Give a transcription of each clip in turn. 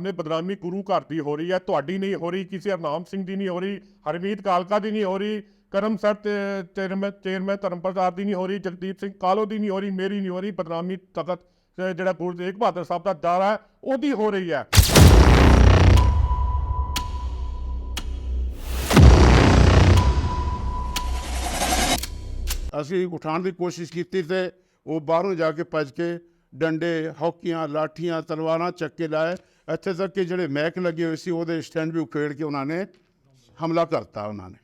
ਨੇ ਬਦਨਾਮੀ ਗੁਰੂ ਘਰ ਦੀ ਹੋ ਰਹੀ ਹੈ, ਤੁਹਾਡੀ ਨਹੀਂ ਹੋ ਰਹੀ, ਕਿਸੇ ਹਰਨਾਮ ਸਿੰਘ ਦੀ ਨਹੀਂ ਹੋ ਰਹੀ, ਹਰਮੀਤ ਕਾਲਕਾ ਦੀ ਨਹੀਂ ਹੋ ਰਹੀ, ਕਰਮ ਸਰ ਤੇ ਚੇਅਰਮੈਨ ਚੇਅਰਮੈਨ ਧਰਮਪ੍ਰਸਾਦ ਦੀ ਨਹੀਂ ਹੋ ਰਹੀ, ਜਗਦੀਪ ਸਿੰਘ ਕਾਲੋ ਦੀ ਨਹੀਂ ਹੋ ਰਹੀ, ਮੇਰੀ ਨਹੀਂ ਹੋ ਰਹੀ, ਬਦਨਾਮੀ ਤਖਤ ਜਿਹੜਾ ਗੁਰੂ ਤੇਗ ਬਹਾਦਰ ਸਾਹਿਬ ਦਾ ਦਾਰਾ ਉਹਦੀ ਹੋ ਰਹੀ ਹੈ। ਅਸੀਂ ਉਠਾਉਣ ਦੀ ਕੋਸ਼ਿਸ਼ ਕੀਤੀ ਤੇ ਉਹ ਬਾਹਰੋਂ ਜਾ ਕੇ ਭੱਜ ਕੇ ਡੰਡੇ, ਹੌਕੀਆਂ, ਲਾਠੀਆਂ, ਤਲਵਾਰਾਂ ਚੱਕ ਕੇ ਲਾਏ। ਇੱਥੇ ਤੱਕ ਕਿ ਜਿਹੜੇ ਮਹਿਕ ਲੱਗੇ ਹੋਏ ਸੀ ਉਹਦੇ ਸਟੈਂਡ ਵੀ ਉਖੇੜ ਕੇ ਉਹਨਾਂ ਨੇ ਹਮਲਾ ਕਰਤਾ ਉਹਨਾਂ ਨੇ।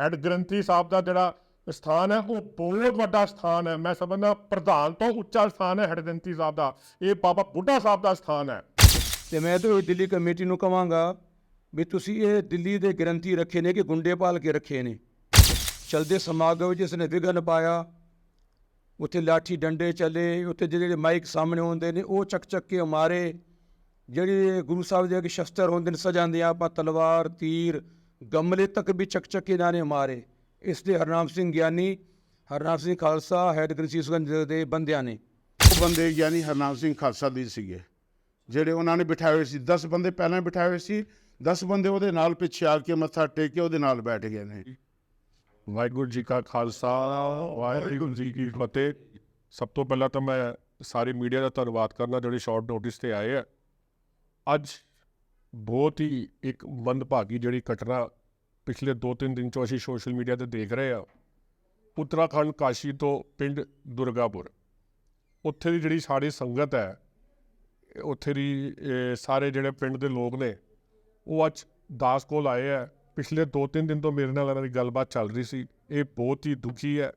ਹੈਡ ਗ੍ਰੰਥੀ ਸਾਹਿਬ ਦਾ ਜਿਹੜਾ ਸਥਾਨ ਹੈ ਉਹ ਬਹੁਤ ਵੱਡਾ ਸਥਾਨ ਹੈ। ਮੈਂ ਸਮਝਦਾ ਪ੍ਰਧਾਨ ਤੋਂ ਉੱਚਾ ਸਥਾਨ ਹੈ ਹੈਡ ਗ੍ਰੰਥੀ ਸਾਹਿਬ ਦਾ। ਇਹ ਬਾਬਾ ਬੁੱਢਾ ਸਾਹਿਬ ਦਾ ਸਥਾਨ ਹੈ। ਤੇ ਮੈਂ ਤਾਂ ਦਿੱਲੀ ਕਮੇਟੀ ਨੂੰ ਕਹਾਂਗਾ ਵੀ ਤੁਸੀਂ ਇਹ ਦਿੱਲੀ ਦੇ ਗ੍ਰੰਥੀ ਰੱਖੇ ਨੇ ਕਿ ਗੁੰਡੇ ਪਾਲ ਕੇ ਰੱਖੇ ਨੇ? ਚਲਦੇ ਸਮਾਗਮ ਵਿੱਚ ਇਸਨੇ ਵਿਘਨ ਪਾਇਆ, ਉੱਥੇ ਲਾਠੀ ਡੰਡੇ ਚੱਲੇ, ਉੱਥੇ ਜਿਹੜੇ ਮਾਈਕ ਸਾਹਮਣੇ ਹੁੰਦੇ ਨੇ, ਉਹ ਚੱਕ ਚੱਕ ਕੇ ਮਾਰੇ। ਜਿਹੜੇ ਗੁਰੂ ਸਾਹਿਬ ਦੇ ਅੱਗੇ ਸ਼ਸਤਰ ਹੁੰਦੇ ਨੇ ਸਜਾਉਂਦੇ ਆ ਆਪਾਂ ਤਲਵਾਰ, ਤੀਰ, ਗਮਲੇ ਤੱਕ ਵੀ ਚੱਕ ਚੱਕ ਕੇ ਇਹਨਾਂ ਨੇ ਮਾਰੇ। ਇਸ ਦੇ ਹਰਨਾਮ ਸਿੰਘ ਗਿਆਨੀ, ਹਰਨਾਮ ਸਿੰਘ ਖਾਲਸਾ, ਹੈਡ ਗ੍ਰੰਥੀਸਗੰਜ ਦੇ ਬੰਦਿਆਂ ਨੇ। ਉਹ ਬੰਦੇ ਗਿਆਨੀ ਹਰਨਾਮ ਸਿੰਘ ਖਾਲਸਾ ਦੀ ਸੀਗੇ। ਜਿਹੜੇ ਉਹਨਾਂ ਨੇ ਬਿਠਾਏ ਹੋਏ ਸੀ 10 ਬੰਦੇ ਪਹਿਲਾਂ ਬਿਠਾਏ ਹੋਏ ਸੀ 10 ਬੰਦੇ ਉਹਦੇ ਨਾਲ ਪਿੱਛੇ ਆ ਕੇ ਮੱਥਾ ਟੇਕ ਕੇ ਉਹਦੇ ਨਾਲ ਬੈਠ ਗਏ ਨੇ। ਵਾਹਿਗੁਰੂ ਜੀ ਕਾ ਖਾਲਸਾ, ਵਾਹਿਗੁਰੂ ਜੀ ਕੀ ਫਤਿਹ। ਸਭ ਤੋਂ ਪਹਿਲਾਂ ਤਾਂ ਮੈਂ ਸਾਰੇ ਮੀਡੀਆ ਦਾ ਧੰਨਵਾਦ ਕਰਨਾ ਜਿਹੜੇ ਸ਼ਾਰਟ ਨੋਟਿਸ ਤੇ ਆਏ ਆ। ਅੱਜ ਬਹੁਤ ਹੀ ਇੱਕ ਮੰਦਭਾਗੀ ਜਿਹੜੀ ਘਟਨਾ ਪਿਛਲੇ 2-3 ਦਿਨ ਤੋਂ ਅਸੀਂ ਸੋਸ਼ਲ ਮੀਡੀਆ ਤੇ ਦੇਖ ਰਹੇ ਆ। ਉੱਤਰਾਖੰਡ ਕਾਸ਼ੀ ਤੋਂ ਪਿੰਡ ਦੁਰਗਾਪੁਰ। ਉੱਥੇ ਦੀ ਜਿਹੜੀ ਸਾਡੀ ਸੰਗਤ ਹੈ, ਉੱਥੇ ਦੀ ਸਾਰੇ ਜਿਹੜੇ ਪਿੰਡ ਦੇ ਲੋਕ ਨੇ, ਉਹ ਅੱਜ ਦਾਸ ਕੋਲ ਆਏ ਆ। ਪਿਛਲੇ 2-3 ਦਿਨ ਤੋਂ ਮੇਰੇ ਨਾਲ ਇਹਨਾਂ ਦੀ ਗੱਲਬਾਤ ਚੱਲ ਰਹੀ ਸੀ। ਇਹ ਬਹੁਤ ਹੀ ਦੁਖੀ ਹੈ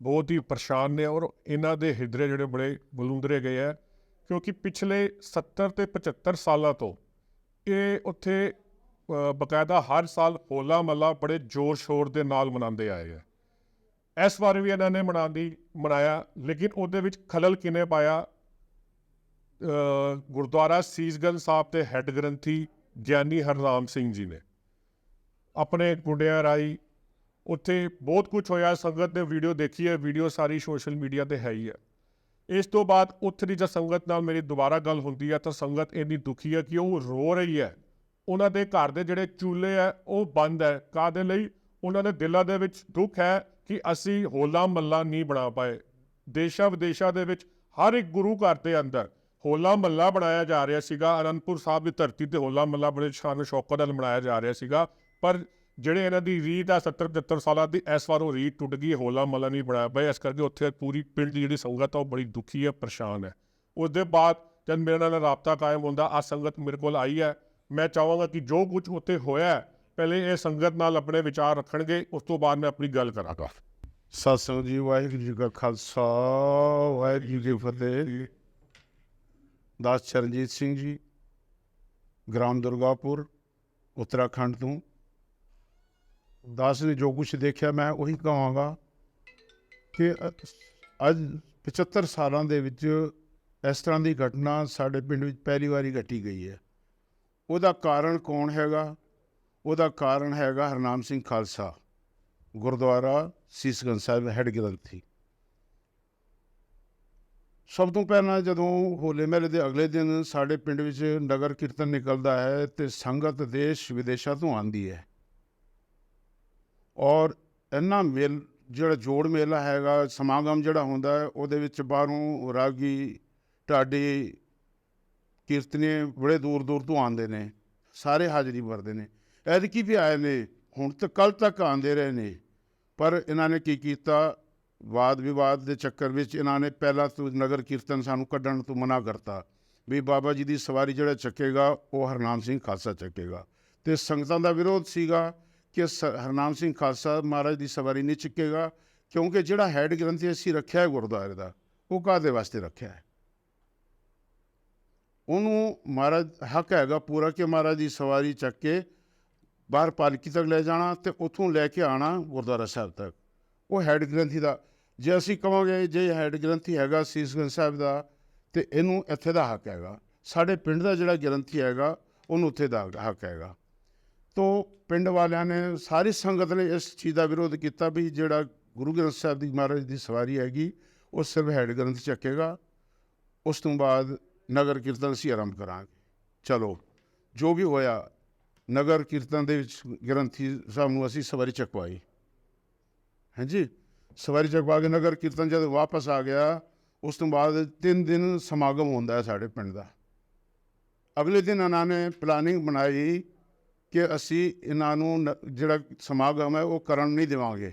ਬਹੁਤ ਹੀ ਪਰੇਸ਼ਾਨ ਨੇ ਔਰ ਇਹਨਾਂ ਦੇ ਹਿਰਦੇ ਜਿਹੜੇ ਬੜੇ ਬਲੂੰਦਰੇ ਗਏ ਆ ਕਿਉਂਕਿ ਪਿਛਲੇ 70 ਤੇ 75 ਸਾਲਾਂ ਤੋਂ ਇਹ ਉੱਥੇ ਅ, ਬਕਾਇਦਾ ਹਰ ਸਾਲ ਹੋਲਾ ਮੱਲਾ ਬੜੇ ਜ਼ੋਰ ਸ਼ੋਰ ਦੇ ਨਾਲ ਮਨਾਉਂਦੇ ਆਏ ਆ ਇਸ ਵਾਰ ਵੀ ਇਹਨਾਂ ਨੇ ਮਨਾਉਂਦੀ ਮਨਾਇਆ ਲੇਕਿਨ ਉਹਦੇ ਵਿੱਚ ਖਲਲ ਕਿਨੇ ਪਾਇਆ? ਗੁਰਦੁਆਰਾ ਸੀਸਗੰਜ ਸਾਹਿਬ ਦੇ ਹੈੱਡ ਗ੍ਰੰਥੀ ਗਿਆਨੀ ਹਰਨਾਮ ਸਿੰਘ ਜੀ ਨੇ। ਆਪਣੇ ਗੁੰਡਿਆਂ ਰਾਈ ਉੱਥੇ ਬਹੁਤ ਕੁਝ ਹੋਇਆ, ਸੰਗਤ ਨੇ ਵੀਡੀਓ ਦੇਖੀ ਹੈ ਵੀਡੀਓ ਸਾਰੀ ਸੋਸ਼ਲ ਮੀਡੀਆ ਤੇ ਹੈ ਹੀ ਹੈ। ਇਸ ਤੋਂ ਬਾਅਦ ਉੱਥੇ ਦੀ ਜਦ ਸੰਗਤ ਨਾਲ ਮੇਰੀ ਦੁਬਾਰਾ ਗੱਲ ਹੁੰਦੀ ਹੈ ਤਾਂ ਸੰਗਤ ਇੰਨੀ ਦੁਖੀ ਹੈ ਕਿ ਉਹ ਰੋ ਰਹੀ ਹੈ। ਉਹਨਾਂ ਦੇ ਘਰ ਦੇ ਜਿਹੜੇ ਚੂਲੇ ਹੈ, ਉਹ ਬੰਦ ਹੈ। ਕਾਦੇ ਲਈ? ਉਹਨਾਂ ਦੇ ਦਿਲਾਂ ਦੇ ਵਿੱਚ ਦੁੱਖ ਹੈ ਕਿ ਅਸੀਂ ਹੋਲਾ ਮੱਲਾ ਨਹੀਂ ਬਣਾ ਪਾਏ। ਦੇਸ਼ਾਂ ਵਿਦੇਸ਼ਾਂ ਦੇ ਵਿੱਚ ਹਰ ਇੱਕ ਗੁਰੂ ਘਰ ਦੇ ਅੰਦਰ ਹੋਲਾ ਮੱਲਾ ਬਣਾਇਆ ਜਾ ਰਿਹਾ ਸੀਗਾ। ਅਨੰਦਪੁਰ ਸਾਹਿਬ ਦੀ ਧਰਤੀ ਤੇ ਹੋਲਾ ਮੱਲਾ ਬੜੇ ਸ਼ਾਨ ਸ਼ੌਕਤ ਨਾਲ ਮਨਾਇਆ ਜਾ ਰਿਹਾ ਸੀਗਾ। ਪਰ ਜਿਹੜੇ ਇਹਨਾਂ ਦੀ ਰੀਤ ਆ 70 75 ਸਾਲਾਂ ਦੀ, ਇਸ ਵਾਰ ਉਹ ਰੀਤ ਟੁੱਟ ਗਈ, ਹੋਲਾ ਮਲਾ ਨਹੀਂ ਬਣਾਇਆ ਪਿਆ। ਇਸ ਕਰਕੇ ਉੱਥੇ ਪੂਰੀ ਪਿੰਡ ਦੀ ਜਿਹੜੀ ਸੰਗਤ ਆ ਉਹ ਬੜੀ ਦੁਖੀ ਹੈ, ਪਰੇਸ਼ਾਨ ਹੈ। ਉਸ ਦੇ ਬਾਅਦ ਜਦ ਮੇਰੇ ਨਾਲ ਰਾਬਤਾ ਕਾਇਮ ਹੁੰਦਾ ਆ ਸੰਗਤ ਮੇਰੇ ਕੋਲ ਆਈ ਹੈ। ਮੈਂ ਚਾਹਾਂਗਾ ਕਿ ਜੋ ਕੁਝ ਉੱਥੇ ਹੋਇਆ ਪਹਿਲੇ ਇਹ ਸੰਗਤ ਨਾਲ ਆਪਣੇ ਵਿਚਾਰ ਰੱਖਣਗੇ, ਉਸ ਤੋਂ ਬਾਅਦ ਮੈਂ ਆਪਣੀ ਗੱਲ ਕਰਾਂਗਾ। ਸਤਿ ਜੀ, ਵਾਹਿਗੁਰੂ ਜੀ ਕਾ ਖਾਲਸਾ, ਵਾਹਿਗੁਰੂ ਜੀ ਕੀ ਫਤਿਹ ਦਾਸ ਚਰਨਜੀਤ ਸਿੰਘ ਜੀ, ਗ੍ਰਾਮ ਦੁਰਗਾਪੁਰ, ਉੱਤਰਾਖੰਡ ਤੋਂ। ਦਾਸ ਨੇ ਜੋ ਕੁਝ ਦੇਖਿਆ ਮੈਂ ਉਹੀ ਕਹਾਂਗਾ ਕਿ ਅੱਜ 75 ਸਾਲਾਂ ਦੇ ਵਿੱਚ ਇਸ ਤਰ੍ਹਾਂ ਦੀ ਘਟਨਾ ਸਾਡੇ ਪਿੰਡ ਵਿੱਚ ਪਹਿਲੀ ਵਾਰੀ ਘਟੀ ਗਈ ਹੈ। ਉਹਦਾ ਕਾਰਨ ਕੌਣ ਹੈਗਾ? ਉਹਦਾ ਕਾਰਨ ਹੈਗਾ ਹਰਨਾਮ ਸਿੰਘ ਖਾਲਸਾ, ਗੁਰਦੁਆਰਾ ਸੀਸਗੰਜ ਸਾਹਿਬ ਹੈਡ ਗ੍ਰੰਥੀ। ਸਭ ਤੋਂ ਪਹਿਲਾਂ ਜਦੋਂ ਹੋਲੇ ਮਹੱਲੇ ਦੇ ਅਗਲੇ ਦਿਨ ਸਾਡੇ ਪਿੰਡ ਵਿੱਚ ਨਗਰ ਕੀਰਤਨ ਨਿਕਲਦਾ ਹੈ ਤੇ ਸੰਗਤ ਦੇਸ਼ ਵਿਦੇਸ਼ਾਂ ਤੋਂ ਆਂਦੀ ਹੈ। ਔਰ ਇਹਨਾਂ ਮੇਲ, ਜਿਹੜਾ ਜੋੜ ਮੇਲਾ ਹੈਗਾ, ਸਮਾਗਮ ਜਿਹੜਾ ਹੁੰਦਾ ਹੈ, ਉਹਦੇ ਵਿੱਚ ਬਾਹਰੋਂ ਰਾਗੀ, ਢਾਡੀ ਕੀਰਤਨੀਏ ਬੜੇ ਦੂਰ ਦੂਰ ਤੋਂ ਆਉਂਦੇ ਨੇ, ਸਾਰੇ ਹਾਜ਼ਰੀ ਭਰਦੇ ਨੇ। ਐਤਕੀ ਵੀ ਆਏ ਨੇ, ਹੁਣ ਤੱਕ ਕੱਲ ਤੱਕ ਆਉਂਦੇ ਰਹੇ ਨੇ, ਪਰ ਇਹਨਾਂ ਨੇ ਕੀ ਕੀਤਾ? ਵਾਦ ਵਿਵਾਦ ਦੇ ਚੱਕਰ ਵਿੱਚ ਇਹਨਾਂ ਨੇ ਪਹਿਲਾਂ ਤੋਂ ਨਗਰ ਕੀਰਤਨ ਸਾਨੂੰ ਕੱਢਣ ਤੋਂ ਮਨਾ ਕਰਤਾ। ਵੀ ਬਾਬਾ ਜੀ ਦੀ ਸਵਾਰੀ ਜਿਹੜਾ ਚੱਕੇਗਾ, ਉਹ ਹਰਨਾਮ ਸਿੰਘ ਖਾਲਸਾ ਚੱਕੇਗਾ। ਤੇ ਸੰਗਤਾਂ ਦਾ ਵਿਰੋਧ ਸੀਗਾ ਕਿ ਸ- ਹਰਨਾਮ ਸਿੰਘ ਖਾਲਸਾ ਮਹਾਰਾਜ ਦੀ ਸਵਾਰੀ ਨਹੀਂ ਚੁੱਕੇਗਾ, ਕਿਉਂਕਿ ਜਿਹੜਾ ਹੈਡ ਗ੍ਰੰਥੀ ਅਸੀਂ ਰੱਖਿਆ ਹੈ ਗੁਰਦੁਆਰੇ ਦਾ। ਉਹ ਕਾਦੇ ਵਾਸਤੇ ਰੱਖਿਆ ਹੈ? ਉਹਨੂੰ ਮਹਾਰਾਜ, ਹੱਕ ਹੈਗਾ ਪੂਰਾ ਕਿ ਮਹਾਰਾਜ ਦੀ ਸਵਾਰੀ ਚੱਕ ਕੇ ਬਾਹਰ ਪਾਲਕੀ ਤੱਕ ਲੈ ਜਾਣਾ ਤੇ ਉੱਥੋਂ ਲੈ ਕੇ ਆਣਾ ਗੁਰਦੁਆਰਾ ਸਾਹਿਬ ਤੱਕ। ਉਹ ਹੈਡ ਗ੍ਰੰਥੀ ਦਾ, ਜੇ ਅਸੀਂ ਕਹਾਂਗੇ ਜੇ ਹੈਡ ਗ੍ਰੰਥੀ ਹੈਗਾ ਸੀਸਗੰਜ ਸਾਹਿਬ ਦਾ, ਤੇ ਇਹਨੂੰ ਇੱਥੇ ਦਾ ਹੱਕ ਹੈਗਾ। ਸਾਡੇ ਪਿੰਡ ਦਾ ਜਿਹੜਾ ਗ੍ਰੰਥੀ ਹੈਗਾ, ਉਹਨੂੰ ਉੱਥੇ ਦਾ ਹੱਕ ਹੈਗਾ। ਤੋਂ ਪਿੰਡ ਵਾਲਿਆਂ ਨੇ ਸਾਰੀ ਸੰਗਤ ਨੇ ਇਸ ਚੀਜ਼ ਦਾ ਵਿਰੋਧ ਕੀਤਾ ਵੀ ਜਿਹੜਾ ਗੁਰੂ ਗ੍ਰੰਥ ਸਾਹਿਬ ਦੀ ਮਹਾਰਾਜ ਦੀ ਸਵਾਰੀ ਹੈਗੀ, ਉਹ ਸਿਰਫ ਹੈਡ ਗ੍ਰੰਥ ਚੱਕੇਗਾ। ਉਸ ਤੋਂ ਬਾਅਦ ਨਗਰ ਕੀਰਤਨ ਅਸੀਂ ਆਰੰਭ ਕਰਾਂਗੇ। ਚਲੋ, ਜੋ ਵੀ ਹੋਇਆ, ਨਗਰ ਕੀਰਤਨ ਦੇ ਵਿੱਚ ਗ੍ਰੰਥੀ ਸਾਹਿਬ ਨੂੰ ਅਸੀਂ ਸਵਾਰੀ ਚਕਵਾਈ। ਹਾਂਜੀ? ਸਵਾਰੀ ਚਕਵਾ ਕੇ ਨਗਰ ਕੀਰਤਨ ਜਦ ਵਾਪਸ ਆ ਗਿਆ, ਉਸ ਤੋਂ ਬਾਅਦ ਤਿੰਨ ਦਿਨ ਸਮਾਗਮ ਹੁੰਦਾ ਹੈ ਸਾਡੇ ਪਿੰਡ ਦਾ। ਅਗਲੇ ਦਿਨ ਇਹਨਾਂ ਨੇ ਪਲਾਨਿੰਗ ਬਣਾਈ ਕਿ ਅਸੀਂ ਇਹਨਾਂ ਨੂੰ ਨ- ਜਿਹੜਾ ਸਮਾਗਮ ਹੈ, ਉਹ ਕਰਨ ਨਹੀਂ ਦੇਵਾਂਗੇ।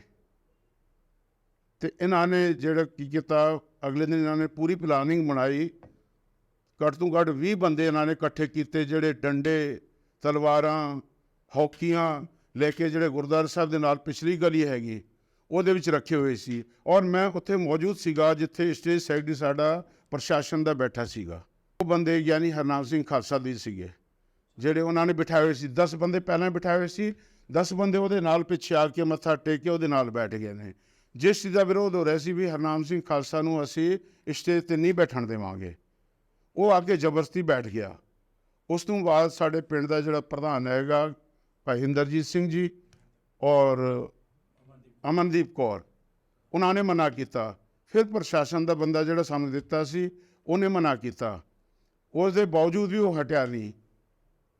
ਤੇ ਇਹਨਾਂ ਨੇ ਜਿਹੜਾ ਕੀ ਕੀਤਾ, ਅਗਲੇ ਦਿਨ ਇਹਨਾਂ ਨੇ ਪੂਰੀ ਪਲਾਨਿੰਗ ਬਣਾਈ। ਘੱਟ ਤੋਂ ਘੱਟ 20 ਬੰਦੇ ਇਹਨਾਂ ਨੇ ਇਕੱਠੇ ਕੀਤੇ, ਜਿਹੜੇ ਡੰਡੇ, ਤਲਵਾਰਾਂ, ਹੌਕੀਆਂ ਲੈ ਕੇ ਜਿਹੜੇ ਗੁਰਦੁਆਰਾ ਸਾਹਿਬ ਦੇ ਨਾਲ ਪਿਛਲੀ ਗਲੀ ਹੈਗੀ, ਉਹਦੇ ਵਿੱਚ ਰੱਖੇ ਹੋਏ ਸੀ। ਔਰ ਮੈਂ ਉੱਥੇ ਮੌਜੂਦ ਸੀਗਾ, ਜਿੱਥੇ ਸਟੇਜ ਸੈਕਟਰੀ ਸਾਡਾ ਪ੍ਰਸ਼ਾਸਨ ਦਾ ਬੈਠਾ ਸੀਗਾ। ਉਹ ਬੰਦੇ ਯਾਨੀ ਹਰਨਾਮ ਸਿੰਘ ਖਾਲਸਾ ਦੀ ਸੀਗੇ। ਜਿਹੜੇ ਉਹਨਾਂ ਨੇ ਬਿਠਾਏ ਹੋਏ ਸੀ 10 ਬੰਦੇ ਪਹਿਲਾਂ ਬਿਠਾਏ ਹੋਏ ਸੀ 10 ਬੰਦੇ ਉਹਦੇ ਨਾਲ ਪਿੱਛੇ ਆ ਕੇ ਮੱਥਾ ਟੇਕ ਕੇ ਉਹਦੇ ਨਾਲ ਬੈਠ ਗਏ ਨੇ। ਜਿਸ ਚੀਜ਼ ਦਾ ਵਿਰੋਧ ਹੋ ਰਿਹਾ ਸੀ ਵੀ ਹਰਨਾਮ ਸਿੰਘ ਖਾਲਸਾ ਨੂੰ ਅਸੀਂ ਸਟੇਜ ਤੇ ਨਹੀਂ ਬੈਠਣ ਦੇਵਾਂਗੇ। ਉਹ ਆ ਕੇ ਜ਼ਬਰਦਸਤੀ ਬੈਠ ਗਿਆ। ਉਸ ਤੋਂ ਬਾਅਦ ਸਾਡੇ ਪਿੰਡ ਦਾ ਜਿਹੜਾ ਪ੍ਰਧਾਨ ਹੈਗਾ ਭਾਈ ਇੰਦਰਜੀਤ ਸਿੰਘ ਜੀ ਔਰ ਅਮਨਦੀਪ ਕੌਰ, ਉਹਨਾਂ ਨੇ ਮਨਾ ਕੀਤਾ। ਫਿਰ ਪ੍ਰਸ਼ਾਸਨ ਦਾ ਬੰਦਾ ਜਿਹੜਾ ਸਾਨੂੰ ਦਿੱਤਾ ਸੀ, ਉਹਨੇ ਮਨਾ ਕੀਤਾ। ਉਸ ਦੇ ਬਾਵਜੂਦ ਵੀ ਉਹ ਹਟਿਆ ਨਹੀਂ।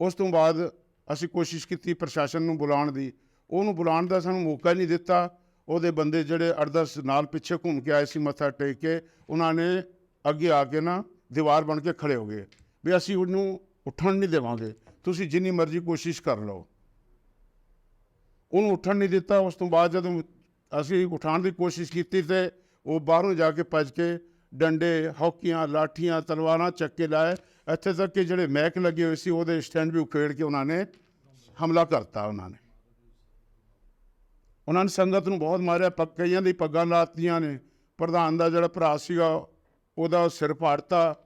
ਉਸ ਤੋਂ ਬਾਅਦ ਅਸੀਂ ਕੋਸ਼ਿਸ਼ ਕੀਤੀ ਪ੍ਰਸ਼ਾਸਨ ਨੂੰ ਬੁਲਾਉਣ ਦੀ। ਉਹਨੂੰ ਬੁਲਾਉਣ ਦਾ ਸਾਨੂੰ ਮੌਕਾ ਨਹੀਂ ਦਿੱਤਾ। ਉਹਦੇ ਬੰਦੇ ਜਿਹੜੇ ਅਰਦਸ ਨਾਲ ਪਿੱਛੇ ਘੁੰਮ ਕੇ ਆਏ ਸੀ, ਮੱਥਾ ਟੇਕ ਕੇ, ਉਹਨਾਂ ਨੇ ਅੱਗੇ ਆ ਕੇ ਨਾ ਦੀਵਾਰ ਬਣ ਕੇ ਖੜੇ ਹੋ ਗਏ। ਵੀ ਅਸੀਂ ਉਹਨੂੰ ਉੱਠਣ ਨਹੀਂ ਦੇਵਾਂਗੇ। ਤੁਸੀਂ ਜਿੰਨੀ ਮਰਜ਼ੀ ਕੋਸ਼ਿਸ਼ ਕਰ ਲਓ। ਉਹਨੂੰ ਉੱਠਣ ਨਹੀਂ ਦਿੱਤਾ। ਉਸ ਤੋਂ ਬਾਅਦ ਜਦੋਂ ਅਸੀਂ ਉਠਾਉਣ ਦੀ ਕੋਸ਼ਿਸ਼ ਕੀਤੀ ਤੇ ਉਹ ਬਾਹਰੋਂ ਜਾ ਕੇ ਭੱਜ ਕੇ ਡੰਡੇ, ਹੌਕੀਆਂ, ਲਾਠੀਆਂ, ਤਲਵਾਰਾਂ ਚੱਕ ਕੇ ਲਾਏ। ਇੱਥੇ ਤੱਕ ਕਿ ਜਿਹੜੇ ਮਹਿਕ ਲੱਗੇ ਹੋਏ ਸੀ, ਉਹਦੇ ਸਟੈਂਡ ਵੀ ਉਖੇੜ ਕੇ ਉਹਨਾਂ ਨੇ ਹਮਲਾ ਕਰਤਾ ਉਹਨਾਂ ਨੇ। ਉਹਨਾਂ ਨੇ ਸੰਗਤ ਨੂੰ ਬਹੁਤ ਮਾਰਿਆ, ਪੱਗ ਦੀ ਪੱਗਾਂ ਲਾਤੀਆਂ ਨੇ। ਪ੍ਰਧਾਨ ਦਾ ਜਿਹੜਾ ਭਰਾ ਸੀਗਾ, ਉਹਦਾ ਸਿਰ ਪਾੜਤਾ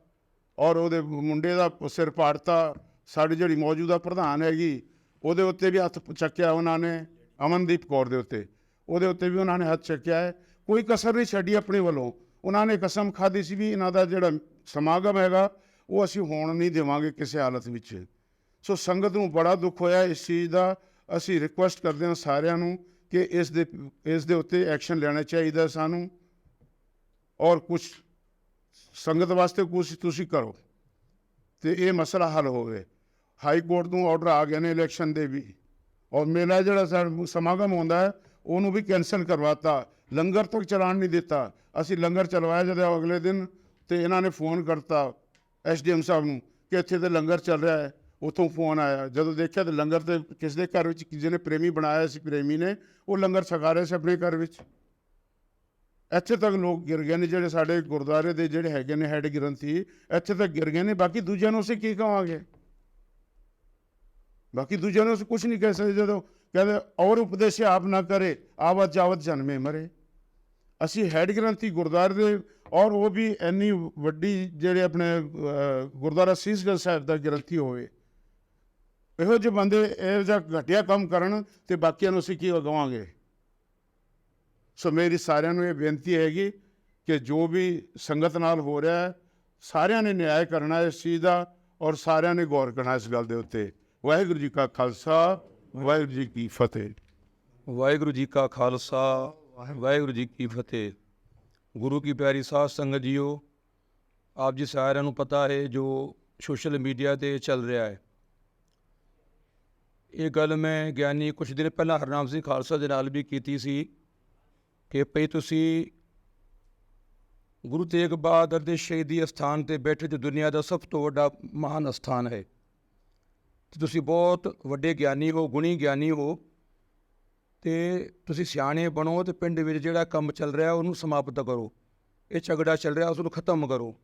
ਔਰ ਉਹਦੇ ਮੁੰਡੇ ਦਾ ਸਿਰ ਪਾੜਤਾ। ਸਾਡੀ ਜਿਹੜੀ ਮੌਜੂਦਾ ਪ੍ਰਧਾਨ ਹੈਗੀ, ਉਹਦੇ ਉੱਤੇ ਵੀ ਹੱਥ ਚੱਕਿਆ ਉਹਨਾਂ ਨੇ, ਅਮਨਦੀਪ ਕੌਰ ਦੇ ਉੱਤੇ। ਉਹਦੇ ਉੱਤੇ ਵੀ ਉਹਨਾਂ ਨੇ ਹੱਥ ਚੱਕਿਆ ਹੈ। ਕੋਈ ਕਸਰ ਨਹੀਂ ਛੱਡੀ ਆਪਣੇ ਵੱਲੋਂ। ਉਹਨਾਂ ਨੇ ਕਸਮ ਖਾਧੀ ਸੀ ਵੀ ਇਹਨਾਂ ਦਾ ਜਿਹੜਾ ਸਮਾਗਮ ਹੈਗਾ, ਉਹ ਅਸੀਂ ਹੋਣ ਨਹੀਂ ਦੇਵਾਂਗੇ ਕਿਸੇ ਹਾਲਤ ਵਿੱਚ। ਸੋ ਸੰਗਤ ਨੂੰ ਬੜਾ ਦੁੱਖ ਹੋਇਆ ਇਸ ਚੀਜ਼ ਦਾ। ਅਸੀਂ ਰਿਕੁਐਸਟ ਕਰਦੇ ਹਾਂ ਸਾਰਿਆਂ ਨੂੰ ਕਿ ਇਸ ਦੇ ਇਸ ਦੇ ਉੱਤੇ ਐਕਸ਼ਨ ਲੈਣਾ ਚਾਹੀਦਾ ਸਾਨੂੰ। ਔਰ ਕੁਝ ਸੰਗਤ ਵਾਸਤੇ ਕੁਝ ਤੁਸੀਂ ਕਰੋ, ਤੇ ਇਹ ਮਸਲਾ ਹੱਲ ਹੋਵੇ। ਹਾਈ ਕੋਰਟ ਤੋਂ ਆਰਡਰ ਆ ਗਏ ਨੇ ਇਲੈਕਸ਼ਨ ਦੇ ਵੀ। ਔਰ ਮੇਲਾ ਜਿਹੜਾ ਸਮਾਗਮ ਹੁੰਦਾ ਹੈ, ਉਹਨੂੰ ਵੀ ਕੈਨਸਲ ਕਰਵਾਤਾ। ਲੰਗਰ ਤੱਕ ਚਲਾਉਣ ਨਹੀਂ ਦਿੱਤਾ ਅਸੀਂ ਲੰਗਰ ਚਲਵਾਇਆ ਜਦੋਂ ਅਗਲੇ ਦਿਨ ਤੇ ਇਹਨਾਂ ਨੇ ਫੋਨ ਕਰਤਾ ਐਸਡੀਐਮ ਸਾਹਿਬ ਨੂੰ ਕਿ ਇੱਥੇ ਤੇ ਲੰਗਰ ਚੱਲ ਰਿਹਾ ਹੈ ਉਥੋਂ ਫੋਨ ਆਇਆ ਜਦੋਂ ਦੇਖਿਆ ਤੇ ਲੰਗਰ ਤੇ ਕਿਸ ਦੇ ਘਰ ਵਿੱਚ ਕਿਸੇ ਨੇ ਪ੍ਰੇਮੀ ਬਣਾਇਆ ਸੀ ਪ੍ਰੇਮੀ ਨੇ ਉਹ ਲੰਗਰ ਛਕਾ ਰਿਹਾ ਸੀ ਆਪਣੇ ਘਰ ਵਿੱਚ ਇੱਥੇ ਤੱਕ ਲੋਕ ਗਿਰ ਗਏ ਨੇ ਜਿਹੜੇ ਸਾਡੇ ਗੁਰਦੁਆਰੇ ਦੇ ਜਿਹੜੇ ਹੈਗੇ ਨੇ ਹੈਡ ਗ੍ਰੰਥੀ ਇੱਥੇ ਤੱਕ ਗਿਰ ਗਏ ਨੇ ਬਾਕੀ ਦੂਜਿਆਂ ਨੂੰ ਅਸੀਂ ਕੀ ਕਹਾਂਗੇ ਬਾਕੀ ਦੂਜਿਆਂ ਨੂੰ ਅਸੀਂ ਕੁਝ ਨਹੀਂ ਕਹਿ ਸਕਦੇ ਜਦੋਂ ਕਹਿੰਦੇ ਔਰ ਉਪਦੇਸ਼ ਆਪ ਨਾ ਕਰੇ ਆਵਤ ਜਾਵਤ ਜਨਮੇ ਮਰੇ ਅਸੀਂ ਹੈਡ ਗ੍ਰੰਥੀ ਗੁਰਦੁਆਰੇ ਦੇ ਔਰ ਉਹ ਵੀ ਇੰਨੀ ਵੱਡੀ ਜਿਹੜੇ ਆਪਣੇ ਅਹ, ਗੁਰਦੁਆਰਾ ਸੀਸਗੰਜ ਸਾਹਿਬ ਦਾ ਗ੍ਰੰਥੀ ਹੋਵੇ। ਇਹੋ ਜਿਹੇ ਬੰਦੇ ਇਹੋ ਜਿਹਾ ਘਟੀਆ ਕੰਮ ਕਰਨ ਤੇ ਬਾਕੀਆਂ ਨੂੰ ਅਸੀਂ ਕੀ ਅਗਵਾਵਾਂਗੇ? ਸੋ ਮੇਰੀ ਸਾਰਿਆਂ ਨੂੰ ਇਹ ਬੇਨਤੀ ਹੈਗੀ ਕਿ ਜੋ ਵੀ ਸੰਗਤ ਨਾਲ ਹੋ ਰਿਹਾ ਹੈ ਸਾਰਿਆਂ ਨੇ ਨਿਆਂ ਕਰਨਾ ਇਸ ਚੀਜ਼ ਦਾ ਔਰ ਸਾਰਿਆਂ ਨੇ ਗੌਰ ਕਰਨਾ ਇਸ ਗੱਲ ਦੇ ਉੱਤੇ। ਵਾਹਿਗੁਰੂ ਜੀ ਕਾ ਖਾਲਸਾ ਵਾਹਿਗੁਰੂ ਜੀ ਕੀ ਫਤਿਹ। ਵਾਹਿਗੁਰੂ ਜੀ ਕਾ ਖਾਲਸਾ ਵਾਹਿਗੁਰੂ। ਜੀ ਕੀ ਫਤਿਹ। ਗੁਰੂ ਕੀ ਪਿਆਰੀ ਸਾਧ ਸੰਗਤ ਜੀਓ, ਆਪ ਜੀ ਸਾਰਿਆਂ ਨੂੰ ਪਤਾ ਹੈ ਜੋ ਸੋਸ਼ਲ ਮੀਡੀਆ ਤੇ ਚੱਲ ਰਿਹਾ ਹੈ। ਇਹ ਗੱਲ ਮੈਂ ਗਿਆਨੀ ਕੁਝ ਦਿਨ ਪਹਿਲਾਂ ਹਰਨਾਮ ਸਿੰਘ ਖਾਲਸਾ ਦੇ ਨਾਲ ਵੀ ਕੀਤੀ ਸੀ ਕਿ ਭਈ ਤੁਸੀਂ ਗੁਰੂ ਤੇਗ ਬਹਾਦਰ ਦੇ ਸ਼ਹੀਦੀ ਅਸਥਾਨ ਤੇ ਬੈਠੇ ਜੋ ਦੁਨੀਆ ਦਾ ਸਭ ਤੋਂ ਵੱਡਾ ਮਹਾਨ ਅਸਥਾਨ ਹੈ। ਤੇ ਤੁਸੀਂ ਬਹੁਤ ਵੱਡੇ ਗਿਆਨੀ ਹੋ, ਗੁਣੀ ਗਿਆਨੀ ਹੋ। ਤੇ ਤੁਸੀਂ ਸਿਆਣੇ ਬਣੋ ਤੇ ਪਿੰਡ ਵਿੱਚ ਜਿਹੜਾ ਕੰਮ ਚੱਲ ਰਿਹਾ, ਉਹਨੂੰ ਸਮਾਪਤ ਕਰੋ। ਇਹ ਝਗੜਾ ਚੱਲ ਰਿਹਾ ਉਸ ਨੂੰ ਖਤਮ ਕਰੋ।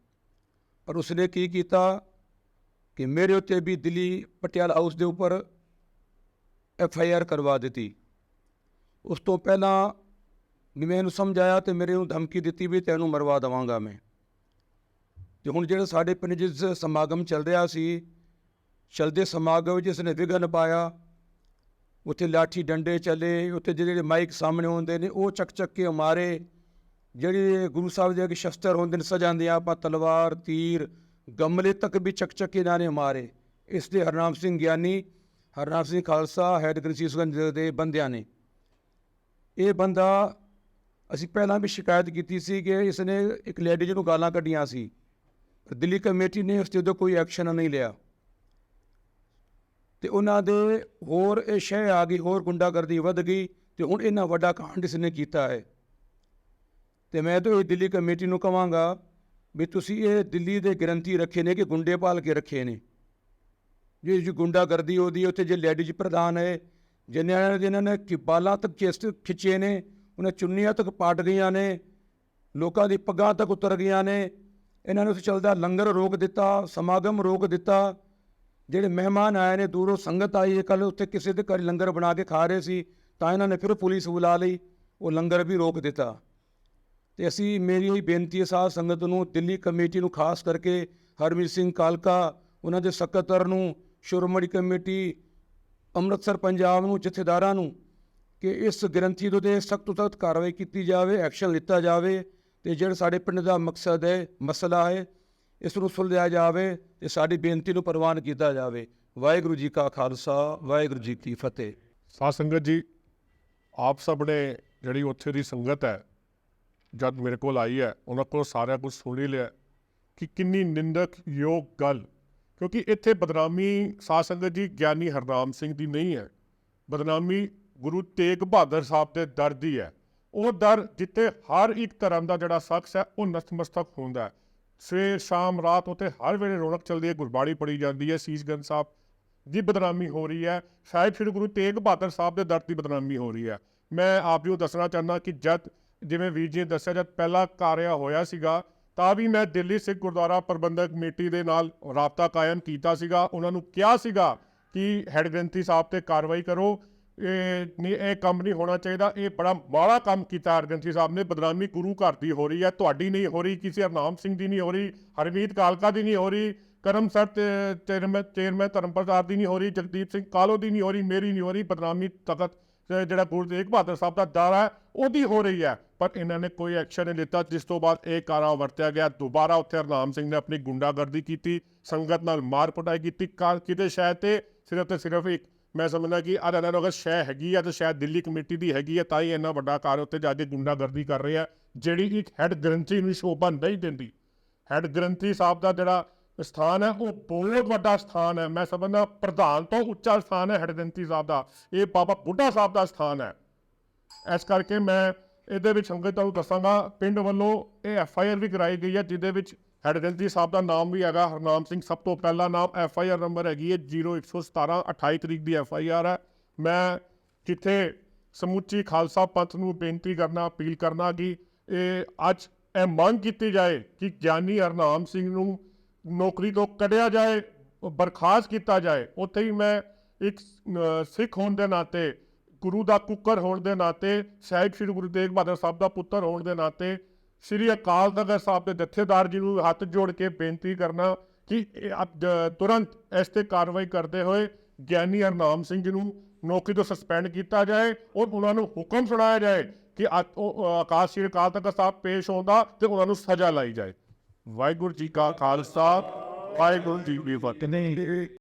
ਪਰ ਉਸਨੇ ਕੀ ਕੀਤਾ ਕਿ ਮੇਰੇ ਉੱਤੇ ਵੀ ਦਿੱਲੀ ਪਟਿਆਲਾ ਹਾਊਸ ਦੇ ਉੱਪਰ ਐਫ ਆਈ ਆਰ ਕਰਵਾ ਦਿੱਤੀ। ਉਸ ਤੋਂ ਪਹਿਲਾਂ ਵੀ ਮੈਂ ਇਹਨੂੰ ਸਮਝਾਇਆ ਤੇ ਮੇਰੇ ਨੂੰ ਧਮਕੀ ਦਿੱਤੀ ਵੀ ਤੈਨੂੰ ਮਰਵਾ ਦੇਵਾਂਗਾ ਮੈਂ। ਤੇ ਹੁਣ ਜਿਹੜਾ ਸਾਡੇ ਪਿੰਡ ਜਿਸ ਸਮਾਗਮ ਚੱਲ ਰਿਹਾ ਸੀ, ਚਲਦੇ ਸਮਾਗਮ ਵਿੱਚ ਜਿਸ ਨੇ ਵਿਘਨ ਪਾਇਆ। ਉੱਥੇ ਲਾਠੀ ਡੰਡੇ ਚੱਲੇ, ਉੱਥੇ ਜਿਹੜੇ ਮਾਈਕ ਸਾਹਮਣੇ ਹੁੰਦੇ ਨੇ, ਉਹ ਚੱਕ ਚੱਕ ਕੇ ਮਾਰੇ। ਜਿਹੜੇ ਗੁਰੂ ਸਾਹਿਬ ਦੇ ਅੱਗੇ ਸ਼ਸਤਰ ਹੁੰਦੇ ਨੇ ਸਜਾਉਂਦੇ ਆ ਆਪਾਂ ਤਲਵਾਰ, ਤੀਰ, ਗਮਲੇ ਤੱਕ ਵੀ ਚੱਕ ਚੱਕ ਕੇ ਇਹਨਾਂ ਨੇ ਮਾਰੇ। ਇਸ ਦੇ ਹਰਨਾਮ ਸਿੰਘ ਗਿਆਨੀ, ਹਰਨਾਮ ਸਿੰਘ ਖਾਲਸਾ, ਹੈਡ ਗ੍ਰੰਥੀ ਦੇ ਬੰਦਿਆਂ ਨੇ। ਇਹ ਬੰਦਾ, ਅਸੀਂ ਪਹਿਲਾਂ ਵੀ ਸ਼ਿਕਾਇਤ ਕੀਤੀ ਸੀ ਕਿ ਇਸ ਨੇ ਇੱਕ ਲੇਡੀ ਨੂੰ ਗਾਲਾਂ ਕੱਢੀਆਂ ਸੀ। ਪਰ ਦਿੱਲੀ ਕਮੇਟੀ ਨੇ ਉਸ ਤੇ ਕੋਈ ਐਕਸ਼ਨ ਨਹੀਂ ਲਿਆ। ਤੇ ਉਹਨਾਂ ਦੇ ਹੋਰ ਇਹ ਸ਼ੈ ਆ ਗਈ, ਹੋਰ ਗੁੰਡਾਗਰਦੀ ਵੱਧ ਗਈ ਤੇ ਹੁਣ ਇਹਨਾਂ ਵੱਡਾ ਕਾਂਡ ਇਸ ਨੇ ਕੀਤਾ ਹੈ। ਤੇ ਮੈਂ ਤਾਂ ਇਹ ਦਿੱਲੀ ਕਮੇਟੀ ਨੂੰ ਕਹਾਂਗਾ ਵੀ ਤੁਸੀਂ ਇਹ ਦਿੱਲੀ ਦੇ ਗਰੰਟੀ ਰੱਖੇ ਨੇ ਕਿ ਗੁੰਡੇ ਪਾਲ ਕੇ ਰੱਖੇ ਨੇ। ਜੇ ਜੀ ਗੁੰਡਾਗਰਦੀ ਉਹਦੀ ਉੱਥੇ ਜੇ ਲੇਡੀਜ਼ ਪ੍ਰਧਾਨ ਹੈ, ਜਿਨ੍ਹਾਂ ਨੇ ਜਿਨ੍ਹਾਂ ਨੇ ਕਿ ਬਾਲਾਂ ਤੱਕ ਚੇਸਟ ਖਿੱਚੇ ਨੇ, ਉਹਨਾਂ ਚੁੰਨੀਆਂ ਤੱਕ ਪਾਟ ਗਈਆਂ ਨੇ, ਲੋਕਾਂ ਦੀ ਪੱਗਾਂ ਤੱਕ ਉਤਰ ਗਈਆਂ ਨੇ, ਇਹਨਾਂ ਨੇ ਉੱਥੇ ਚੱਲਦਾ ਲੰਗਰ ਰੋਕ ਦਿੱਤਾ, ਸਮਾਗਮ ਰੋਕ ਦਿੱਤਾ ਜਿਹੜੇ ਮਹਿਮਾਨ ਆਏ ਨੇ, ਦੂਰੋਂ ਸੰਗਤ ਆਈ ਹੈ ਕੱਲ ਉੱਥੇ ਕਿਸੇ ਦੇ ਘਰ ਲੰਗਰ ਬਣਾ ਕੇ ਖਾ ਰਹੇ ਸੀ, ਤਾਂ ਇਹਨਾਂ ਨੇ ਫਿਰ ਪੁਲਿਸ ਬੁਲਾ ਲਈ, ਉਹ ਲੰਗਰ ਵੀ ਰੋਕ ਦਿੱਤਾ। ਤੇ ਅਸੀਂ, ਮੇਰੀ ਇਹ ਬੇਨਤੀ ਹੈ ਸਾਧ ਸੰਗਤ ਨੂੰ, ਦਿੱਲੀ ਕਮੇਟੀ ਨੂੰ ਖਾਸ ਕਰਕੇ ਹਰਮੀਤ ਸਿੰਘ ਕਾਲਕਾ, ਉਹਨਾਂ ਦੇ ਸਕੱਤਰ ਨੂੰ, ਸ਼੍ਰੋਮਣੀ ਕਮੇਟੀ, ਅੰਮ੍ਰਿਤਸਰ ਪੰਜਾਬ ਨੂੰ, ਜਥੇਦਾਰਾਂ ਨੂੰ, ਕਿ ਇਸ ਗ੍ਰੰਥੀ ਦੇ ਉੱਤੇ ਸਖਤ ਤੋਂ ਸਖਤ ਕਾਰਵਾਈ ਕੀਤੀ ਜਾਵੇ, ਐਕਸ਼ਨ ਲਿੱਤਾ ਜਾਵੇ, ਤੇ ਜਿਹੜਾ ਸਾਡੇ ਪਿੰਡ ਦਾ ਮਕਸਦ ਹੈ, ਮਸਲਾ ਹੈ ਇਸ ਨੂੰ ਸੁਲਝਾਇਆ ਜਾਵੇ ਤੇ ਸਾਡੀ ਬੇਨਤੀ ਨੂੰ ਪ੍ਰਵਾਨ ਕੀਤਾ ਜਾਵੇ। ਵਾਹਿਗੁਰੂ ਜੀ ਕਾ ਖਾਲਸਾ, ਵਾਹਿਗੁਰੂ ਜੀ ਕੀ ਫਤਿਹ। ਸਾਧ ਸੰਗਤ ਜੀ, ਆਪ ਸਭ ਨੇ ਜਿਹੜੀ ਉੱਥੇ ਦੀ ਸੰਗਤ ਹੈ, ਜਦ ਮੇਰੇ ਕੋਲ ਆਈ ਹੈ, ਉਹਨਾਂ ਕੋਲ ਸਾਰਿਆਂ ਕੁਝ ਸੁਣ ਹੀ ਲਿਆ ਕਿ ਕਿੰਨੀ ਨਿੰਦਕ ਯੋਗ ਗੱਲ। ਕਿਉਂਕਿ ਇੱਥੇ ਬਦਨਾਮੀ ਸਾਧ ਸੰਗਤ ਜੀ ਗਿਆਨੀ ਹਰਨਾਮ ਸਿੰਘ ਦੀ ਨਹੀਂ ਹੈ। ਬਦਨਾਮੀ ਗੁਰੂ ਤੇਗ ਬਹਾਦਰ ਸਾਹਿਬ ਦੇ ਦਰ ਦੀ ਹੈ। ਉਹ ਦਰ ਜਿੱਥੇ ਹਰ ਇੱਕ ਧਰਮ ਦਾ ਜਿਹੜਾ ਸ਼ਖਸ ਹੈ, ਉਹ ਨਤਮਸਤਕ ਹੁੰਦਾ ਹੈ। ਸਵੇਰ, ਸ਼ਾਮ, ਰਾਤ ਉੱਥੇ ਹਰ ਵੇਲੇ ਰੌਣਕ ਚੱਲਦੀ ਹੈ, ਗੁਰਬਾਣੀ ਪੜੀ ਜਾਂਦੀ ਹੈ ਸੀਸਗੰਜ ਸਾਹਿਬ ਦੀ ਬਦਨਾਮੀ ਹੋ ਰਹੀ ਹੈ, ਸਾਹਿਬ ਸ੍ਰੀ ਗੁਰੂ ਤੇਗ ਬਹਾਦਰ ਸਾਹਿਬ ਦੇ ਦਰ ਦੀ ਬਦਨਾਮੀ ਹੋ ਰਹੀ ਹੈ। ਮੈਂ ਆਪ ਜੀ ਨੂੰ ਦੱਸਣਾ ਚਾਹੁੰਦਾ ਕਿ ਜਦ ਜਿਵੇਂ ਵੀਰ ਜੀ ਨੇ ਦੱਸਿਆ, ਜਦ ਪਹਿਲਾ ਕਾਰਿਆ ਹੋਇਆ ਸੀਗਾ, ਤਾਂ ਵੀ ਮੈਂ ਦਿੱਲੀ ਸਿੱਖ ਗੁਰਦੁਆਰਾ ਪ੍ਰਬੰਧਕ ਕਮੇਟੀ ਦੇ ਨਾਲ ਰਾਬਤਾ ਕਾਇਮ ਕੀਤਾ ਸੀਗਾ। ਉਹਨਾਂ ਨੂੰ ਕਿਹਾ ਸੀਗਾ ਕਿ ਹੈਡ ਗ੍ਰੰਥੀ ਸਾਹਿਬ ਤੇ ਕਾਰਵਾਈ ਕਰੋ। ਇਹ ਨਹੀਂ, ਇਹ ਕੰਮ ਨਹੀਂ ਹੋਣਾ ਚਾਹੀਦਾ। ਇਹ ਬੜਾ ਮਾੜਾ ਕੰਮ ਕੀਤਾ ਹੈਡ ਸਾਹਿਬ ਨੇ। ਬਦਨਾਮੀ ਗੁਰੂ ਘਰ ਦੀ ਹੋ ਰਹੀ ਹੈ, ਤੁਹਾਡੀ ਨਹੀਂ ਹੋ ਰਹੀ, ਕਿਸੇ ਹਰਨਾਮ ਸਿੰਘ ਦੀ ਨਹੀਂ ਹੋ ਰਹੀ, ਹਰਮੀਤ ਕਾਲਕਾ ਦੀ ਨਹੀਂ ਹੋ ਰਹੀ, ਕਰਮ ਸਰ ਚੇਅਰਮੈਨ ਚੇਅਰਮੈਨ ਧਰਮ ਪ੍ਰਸਾਦ ਦੀ ਨਹੀਂ ਹੋ ਰਹੀ, ਜਗਦੀਪ ਸਿੰਘ ਕਾਲੋ ਦੀ ਨਹੀਂ ਹੋ ਰਹੀ, ਮੇਰੀ ਨਹੀਂ ਹੋ ਰਹੀ, ਬਦਨਾਮੀ ਤਖਤ ਜਿਹੜਾ ਗੁਰੂ ਤੇਗ ਬਹਾਦਰ ਸਾਹਿਬ ਦਾ ਦਰ ਹੈ, ਉਹਦੀ ਹੋ ਰਹੀ ਹੈ। ਪਰ ਇਹਨਾਂ ਨੇ ਕੋਈ ਐਕਸ਼ਨ ਨਹੀਂ ਲਿੱਤਾ, ਜਿਸ ਤੋਂ ਬਾਅਦ ਇਹ ਕਾਰਾ ਵਰਤਿਆ ਗਿਆ। ਦੁਬਾਰਾ ਉੱਥੇ ਹਰਨਾਮ ਸਿੰਘ ਨੇ ਆਪਣੀ ਗੁੰਡਾਗਰਦੀ ਕੀਤੀ, ਸੰਗਤ ਨਾਲ ਮਾਰ ਪਟਾਈ ਕੀਤੀ। ਕਾਰ ਕਿਤੇ ਸ਼ਾਇਦ ਤੇ ਸਿਰਫ ਤੇ ਸਿਰਫ ਇੱਕ ਮੈਂ ਸਮਝਦਾ ਕਿ ਅਰ ਇਹਨਾਂ ਨੂੰ ਅਗਰ ਸ਼ੈ ਹੈਗੀ ਆ ਤਾਂ ਸ਼ਾਇਦ ਦਿੱਲੀ ਕਮੇਟੀ ਦੀ ਹੈਗੀ ਆ, ਤਾਂ ਹੀ ਇੰਨਾ ਵੱਡਾ ਕਾਰ ਉੱਤੇ ਜਾ ਕੇ ਗੁੰਡਾਗਰਦੀ ਕਰ ਰਹੇ ਆ ਜਿਹੜੀ ਇੱਕ ਹੈੱਡ ਗ੍ਰੰਥੀ ਨੂੰ ਸ਼ੋਭਾ ਨਹੀਂ ਦਿੰਦੀ। ਹੈੱਡ ਗ੍ਰੰਥੀ ਸਾਹਿਬ ਦਾ ਜਿਹੜਾ ਸਥਾਨ ਹੈ, ਉਹ ਬਹੁਤ ਵੱਡਾ ਸਥਾਨ ਹੈ। ਮੈਂ ਸਮਝਦਾ ਪ੍ਰਧਾਨ ਤੋਂ ਉੱਚਾ ਸਥਾਨ ਹੈ ਹੈਡ ਗ੍ਰੰਥੀ ਸਾਹਿਬ ਦਾ। ਇਹ ਬਾਬਾ ਬੁੱਢਾ ਸਾਹਿਬ ਦਾ ਸਥਾਨ ਹੈ। ਇਸ ਕਰਕੇ ਮੈਂ ਇਹਦੇ ਵਿੱਚ ਸੰਗਤ ਨੂੰ ਦੱਸਾਂਗਾ, ਪਿੰਡ ਵੱਲੋਂ ਇਹ ਐਫ ਆਈ ਆਰ ਵੀ ਕਰਾਈ ਗਈ ਹੈ, ਜਿਹਦੇ ਵਿੱਚ ਹੈਡ ਗ੍ਰੰਥੀ ਸਾਹਿਬ ਦਾ ਨਾਮ ਵੀ ਹੈਗਾ, ਹਰਨਾਮ ਸਿੰਘ। ਸਭ ਤੋਂ ਪਹਿਲਾ ਨਾਮ ਐਫ ਆਈ ਆਰ ਨੰਬਰ ਹੈਗੀ ਹੈ 0117 28 ਤਰੀਕ ਦੀ ਐਫ ਆਈ ਆਰ ਹੈ। ਮੈਂ ਜਿੱਥੇ ਸਮੁੱਚੀ ਖਾਲਸਾ ਪੰਥ ਨੂੰ ਬੇਨਤੀ ਕਰਨਾ, ਅਪੀਲ ਕਰਨਾ ਕਿ ਇਹ ਅੱਜ ਇਹ ਮੰਗ ਕੀਤੀ ਜਾਏ ਕਿ ਗਿਆਨੀ ਹਰਨਾਮ ਸਿੰਘ ਨੂੰ ਨੌਕਰੀ ਤੋਂ ਕੱਢਿਆ ਜਾਏ, ਬਰਖਾਸਤ ਕੀਤਾ ਜਾਏ। ਉੱਥੇ ਹੀ ਮੈਂ ਇੱਕ ਸਿੱਖ ਹੋਣ ਦੇ ਨਾਤੇ, ਗੁਰੂ ਦਾ ਕੁੱਕਰ ਹੋਣ ਦੇ ਨਾਤੇ, ਸਾਹਿਬ ਸ੍ਰੀ ਗੁਰੂ ਤੇਗ ਬਹਾਦਰ ਸਾਹਿਬ ਦਾ ਪੁੱਤਰ ਹੋਣ ਦੇ ਨਾਤੇ ਸ੍ਰੀ ਅਕਾਲ ਤਖਤ ਸਾਹਿਬ ਦੇ ਜਥੇਦਾਰ ਜੀ ਨੂੰ ਹੱਥ ਜੋੜ ਕੇ ਬੇਨਤੀ ਕਰਨਾ ਕਿ ਤੁਰੰਤ ਇਸ ਤੇ ਕਾਰਵਾਈ ਕਰਦੇ ਹੋਏ ਗਿਆਨੀ ਹਰਨਾਮ ਸਿੰਘ ਜੀ ਨੂੰ ਨੌਕਰੀ ਤੋਂ ਸਸਪੈਂਡ ਕੀਤਾ ਜਾਏ ਔਰ ਉਹਨਾਂ ਨੂੰ ਹੁਕਮ ਸੁਣਾਇਆ ਜਾਏ ਕਿ ਉਹ ਅ, ਆਕਾਸ਼ ਸ੍ਰੀ ਅਕਾਲ ਤਖਤ ਸਾਹਿਬ ਪੇਸ਼ ਹੁੰਦਾ ਤੇ ਉਹਨਾਂ ਨੂੰ ਸਜ਼ਾ ਲਾਈ ਜਾਏ। ਵਾਹਿਗੁਰੂ ਜੀ ਕਾ ਖਾਲਸਾ ਵਾਹਿਗੁਰੂ ਜੀ ਕੀ ਫਤਿਹ।